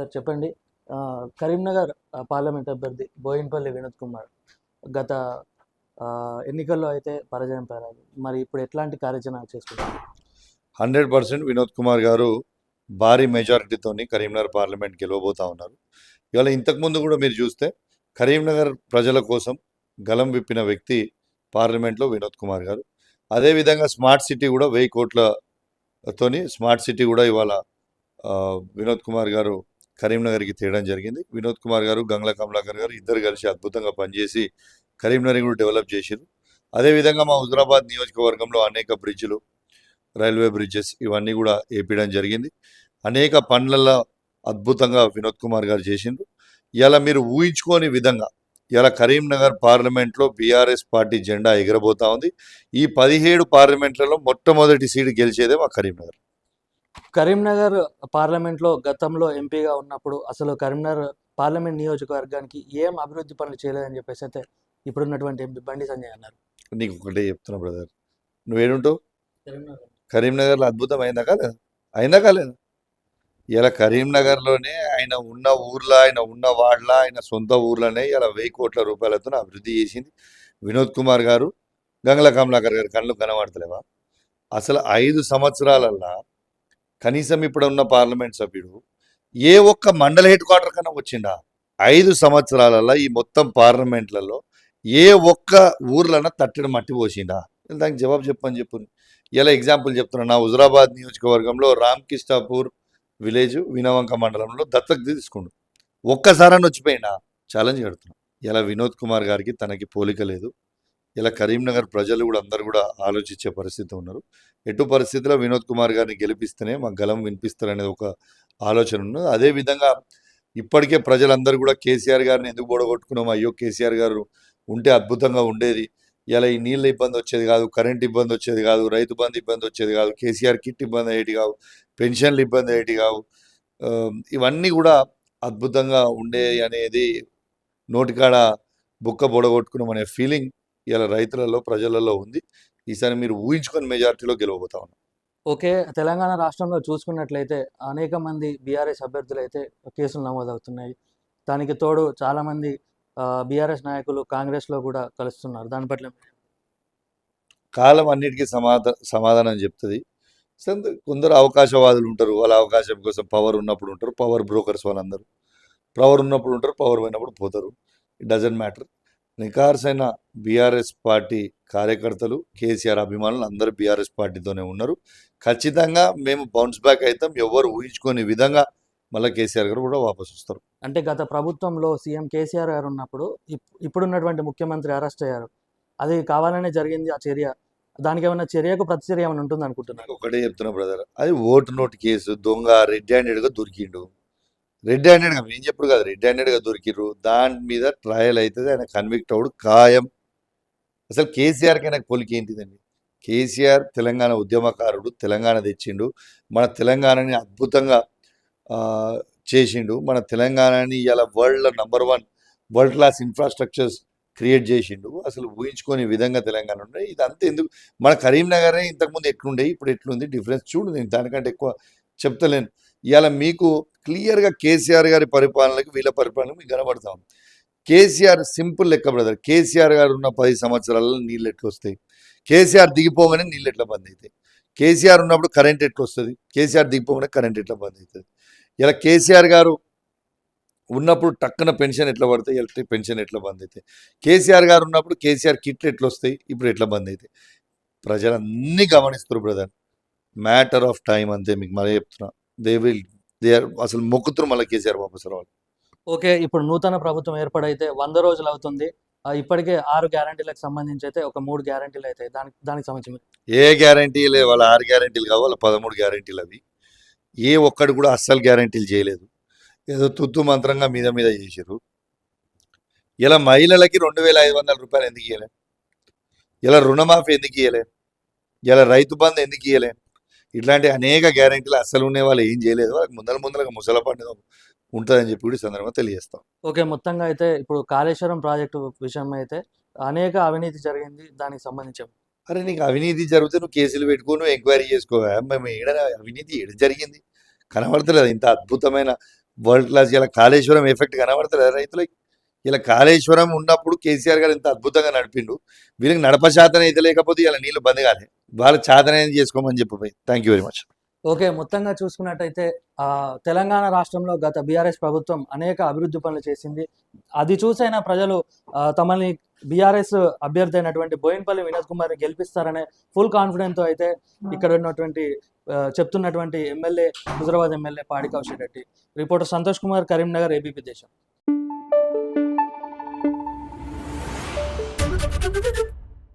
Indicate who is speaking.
Speaker 1: Sir చెప్పండి. Karimnagar parliament అభ్యర్థి బోయిన్పల్లి వినోద్ కుమార్ గత ఎన్నికల్లో అయితే పరాజయం పారారు మరి ఇప్పుడు ఎట్లాంటి కార్యాచరణ చేసుకుంటారు?
Speaker 2: హండ్రెడ్ పర్సెంట్ వినోద్ కుమార్ గారు భారీ మెజారిటీతోని కరీంనగర్ పార్లమెంట్ గెలవబోతా ఉన్నారు. ఇవాళ ఇంతకుముందు కూడా మీరు చూస్తే కరీంనగర్ ప్రజల కోసం గలం విప్పిన వ్యక్తి పార్లమెంట్లో వినోద్ కుమార్ గారు. అదేవిధంగా స్మార్ట్ సిటీ కూడా వెయ్యి కోట్లతోని స్మార్ట్ సిటీ కూడా ఇవాళ వినోద్ కుమార్ గారు కరీంనగర్కి తేయడం జరిగింది. వినోద్ కుమార్ గారు గంగ్ల కమలాకర్ గారు ఇద్దరు కలిసి అద్భుతంగా పనిచేసి కరీంనగర్ కూడా డెవలప్ చేశారు అదేవిధంగా మా హుజరాబాద్ నియోజకవర్గంలో అనేక బ్రిడ్జ్లు రైల్వే బ్రిడ్జెస్ ఇవన్నీ కూడా వేపించడం జరిగింది. అనేక పనులలో అద్భుతంగా వినోద్ కుమార్ గారు చేసిండ్రు. ఇలా మీరు ఊహించుకోని విధంగా ఇలా కరీంనగర్ పార్లమెంట్లో బీఆర్ఎస్ పార్టీ జెండా ఎగరబోతా ఉంది. ఈ పదిహేడు పార్లమెంట్లలో మొట్టమొదటి సీటు గెలిచేదే మా కరీంనగర్.
Speaker 1: కరీంనగర్ పార్లమెంట్లో గతంలో ఎంపీగా ఉన్నప్పుడు అసలు కరీంనగర్ పార్లమెంట్ నియోజకవర్గానికి ఏం అభివృద్ధి పనులు చేయలేదని చెప్పేసి అయితే ఇప్పుడున్నటువంటి ఎంపీ బండి సంజయ్ అన్నారు.
Speaker 2: నీకు ఒకటే చెప్తున్నా బ్రదర్. నువ్వేడుంటావు?
Speaker 1: కరీంనగర్.
Speaker 2: కరీంనగర్లో అద్భుతం అయిందా కాలేదా అయిందా కాలేదా? ఇలా కరీంనగర్లోనే ఆయన ఉన్న ఊర్లో ఆయన ఉన్న వాడలో ఆయన సొంత ఊర్లోనే ఇలా వెయ్యి కోట్ల రూపాయలతో అభివృద్ధి చేసింది వినోద్ కుమార్ గారు. గంగల కమలాకర్ గారు కళ్ళు కనబడతలేవా? అసలు ఐదు సంవత్సరాలల్లా కనీసం ఇప్పుడు ఉన్న పార్లమెంట్ సభ్యుడు ఏ ఒక్క మండల హెడ్ క్వార్టర్ కన్నా వచ్చిండా? ఐదు సంవత్సరాలలో ఈ మొత్తం పార్లమెంట్లలో ఏ ఒక్క ఊర్లన్నా తట్టడం మట్టి పోసిండా? దానికి జవాబు చెప్పని చెప్పు. ఇలా ఎగ్జాంపుల్ చెప్తున్నా. నా హుజరాబాద్ నియోజకవర్గంలో రామ్కిష్టాపూర్ విలేజ్ వినవంక మండలంలో దత్తకు తీసుకుండు. ఒక్కసారని వచ్చిపోయినా ఛాలెంజ్ కడుతున్నా. ఇలా వినోద్ కుమార్ గారికి తనకి పోలిక లేదు. ఇలా కరీంనగర్ ప్రజలు కూడా అందరు కూడా ఆలోచించే పరిస్థితి ఉన్నారు. ఎటు పరిస్థితిలో వినోద్ కుమార్ గారిని గెలిపిస్తేనే మా గలం వినిపిస్తారనేది ఒక ఆలోచన ఉన్నది. అదేవిధంగా ఇప్పటికే ప్రజలందరూ కూడా కేసీఆర్ గారిని ఎందుకు బొడగొట్టుకున్నాం? అయ్యో కేసీఆర్ గారు ఉంటే అద్భుతంగా ఉండేది. ఇలా ఈ నీళ్ళ ఇబ్బంది వచ్చేది కాదు కరెంట్ ఇబ్బంది వచ్చేది కాదు రైతు బంధు ఇబ్బంది వచ్చేది కాదు కేసీఆర్ కిట్ ఇబ్బంది అయ్యేటి కావు పెన్షన్లు ఇబ్బంది అయ్యేటి కావు. ఇవన్నీ కూడా అద్భుతంగా ఉండే అనేది నోటికాడ బుక్క బొడగొట్టుకున్నాం అనే ఫీలింగ్ ఇలా రైతులలో ప్రజలలో ఉంది. ఈసారి మీరు ఊహించుకొని మెజారిటీలో గెలవబోతా ఉన్నాం.
Speaker 1: ఓకే. తెలంగాణ రాష్ట్రంలో చూసుకున్నట్లయితే అనేక మంది బీఆర్ఎస్ అభ్యర్థులు అయితే కేసులు నమోదవుతున్నాయి. దానికి తోడు చాలామంది బీఆర్ఎస్ నాయకులు కాంగ్రెస్లో కూడా కలుస్తున్నారు. దాని పట్ల
Speaker 2: కాలం అన్నిటికీ సమాధా సమాధానం చెప్తుంది. కొందరు అవకాశవాదులు ఉంటారు. వాళ్ళ అవకాశం కోసం పవర్ ఉన్నప్పుడు ఉంటారు. పవర్ బ్రోకర్స్ వాళ్ళందరూ. పవర్ ఉన్నప్పుడు ఉంటారు. పవర్ పోయినప్పుడు పోతారు. ఇట్ డజంట్ మ్యాటర్ నికార్సైన బీఆర్ఎస్ పార్టీ కార్యకర్తలు కేసీఆర్ అభిమానులు అందరూ బీఆర్ఎస్ పార్టీతోనే ఉన్నారు. ఖచ్చితంగా మేము బౌన్స్ బ్యాక్ అవుతాం ఎవరు ఊహించుకోని విధంగా మళ్ళీ కేసీఆర్ గారు కూడా వాపసు వస్తారు.
Speaker 1: అంటే గత ప్రభుత్వంలో సీఎం కేసీఆర్ గారు ఉన్నప్పుడు ఇప్- ఇప్పుడున్నటువంటి ముఖ్యమంత్రి అరెస్ట్ అయ్యారు. అది కావాలనే జరిగింది ఆ చర్య. దానికి ఏమైనా చర్యకు ప్రతిచర్య ఏమైనా ఉంటుంది అనుకుంటున్నారు
Speaker 2: నాకు ఒకటే చెప్తున్నా బ్రదర్. అది ఓటు నోటు కేసు దొంగ రెడ్ హ్యాండెడ్గా దొరికిండు. రెడ్ హ్యాండెడ్గా నేను చెప్పుడు కదా రెడ్ హ్యాండెడ్గా దొరికిర్రు. దాని మీద ట్రయల్ అవుతుంది ఆయన కన్విక్ట్ అవుడు ఖాయం. అసలు కేసీఆర్కి నాకు పొలికి ఏంటిదండి? కేసీఆర్ తెలంగాణ ఉద్యమకారుడు తెలంగాణ తెచ్చిండు. మన తెలంగాణని అద్భుతంగా చేసిండు. మన తెలంగాణని ఇలా వరల్డ్లో number one world class infrastructures create చేసిండు. అసలు ఊహించుకునే విధంగా తెలంగాణ ఉండే. ఇదంతా ఎందుకు? మన కరీంనగరే ఇంతకుముందు ఎట్లుండే? ఇప్పుడు ఎట్లుంది? డిఫరెన్స్ చూడు నేను దానికంటే ఎక్కువ చెప్తలేను. ఇవాళ మీకు క్లియర్గా కేసీఆర్ గారి పరిపాలనకి వీళ్ళ పరిపాలనకు మీకు కనబడతాం కేసీఆర్ సింపుల్ లెక్క బ్రదర్ కేసీఆర్ గారు ఉన్న పది సంవత్సరాలలో నీళ్ళు ఎట్లా వస్తాయి కేసీఆర్ దిగిపోగానే నీళ్ళు ఎట్లా బంద్ అవుతాయి కేసీఆర్ ఉన్నప్పుడు కరెంట్ ఎట్లా వస్తుంది కేసీఆర్ దిగిపోగానే కరెంట్ ఎట్లా బంద్ అవుతుంది ఇలా కేసీఆర్ గారు ఉన్నప్పుడు టక్కున పెన్షన్ ఎట్లా పడతాయి? ఎలక్ట్రిక్ పెన్షన్ ఎట్లా బంద్ అవుతాయి కేసీఆర్ గారు ఉన్నప్పుడు కేసీఆర్ కిట్లు ఎట్లా వస్తాయి ఇప్పుడు ఎట్లా బంద్ అవుతాయి ప్రజలన్నీ గమనిస్తారు బ్రదర్. మ్యాటర్ ఆఫ్ టైం అంతే మీకు మళ్ళీ చెప్తున్నా. దే విల్ దే ఆర్ అసలు మొక్కుతురు మళ్ళీ కేసీఆర్ వాపసు రావాలి
Speaker 1: ఓకే ఇప్పుడు నూతన ప్రభుత్వం ఏర్పడైతే వంద రోజులు అవుతుంది. ఇప్పటికే ఆరు గ్యారంటీలకు సంబంధించి అయితే ఒక మూడు గ్యారంటీలు అయితే దానికి దానికి సంబంధించి
Speaker 2: ఏ గ్యారంటీ లేదు వాళ్ళ ఆరు గ్యారంటీలు కావు వాళ్ళ పదమూడు గ్యారంటీలు అవి. ఏ ఒక్కడు కూడా అస్సలు గ్యారంటీలు చేయలేదు. ఏదో తుత్తు మంత్రంగా మీద మీద చేసారు ఇలా మహిళలకి రెండు వేల ఐదు వందల రూపాయలు ఎందుకు ఇవ్వలే ఇలా రుణమాఫీ ఎందుకు ఇవ్వలే ఇలా రైతు బంధు ఎందుకు ఇవ్వలే ఇట్లాంటి అనేక గ్యారంటీలు అస్సలు ఉండే వాళ్ళు ఏం చేయలేదు. వాళ్ళకి ముందల ముందరగా ముసల పండుగ ఉంటుందని చెప్పి కూడా ఈ సందర్భంగా తెలియజేస్తాం.
Speaker 1: ఓకే. మొత్తంగా అయితే ఇప్పుడు కాళేశ్వరం ప్రాజెక్టు విషయం అయితే అనేక అవినీతి జరిగింది దానికి సంబంధించి.
Speaker 2: అరే నీకు అవినీతి జరిగితే నువ్వు కేసులు పెట్టుకో నువ్వు ఎంక్వైరీ చేసుకో. మేము ఏడ అవినీతి ఏడ జరిగింది. కనబడతలేదు. ఇంత అద్భుతమైన వరల్డ్ క్లాస్ ఇలా కాళేశ్వరం ఎఫెక్ట్ కనబడతలేదు రైతులకి. ఇలా కాళేశ్వరం ఉన్నప్పుడు కేసీఆర్ గారు ఎంత అద్భుతంగా నడిపిండు. వీళ్ళకి నడప శాతం అయితే లేకపోతే ఇలా నీళ్ళు బంద్ కాలే. వాళ్ళు చాతన చేసుకోమని చెప్పిపోయి thank you very much
Speaker 1: okay మొత్తంగా చూసుకున్నట్టయితే ఆ, తెలంగాణ రాష్ట్రంలో గత బీఆర్ఎస్ ప్రభుత్వం అనేక అభివృద్ధి పనులు చేసింది. అది చూసైనా ప్రజలు తమని బీఆర్ఎస్ అభ్యర్థి అయినటువంటి బోయిన్పల్లి వినోద్ కుమార్ గెలిపిస్తారనే ఫుల్ కాన్ఫిడెంట్తో అయితే ఇక్కడ ఉన్నటువంటి చెప్తున్నటువంటి MLA Huzurabad MLA Padi Kaushik Reddy reporter Santosh Kumar Karimnagar ABP Desam.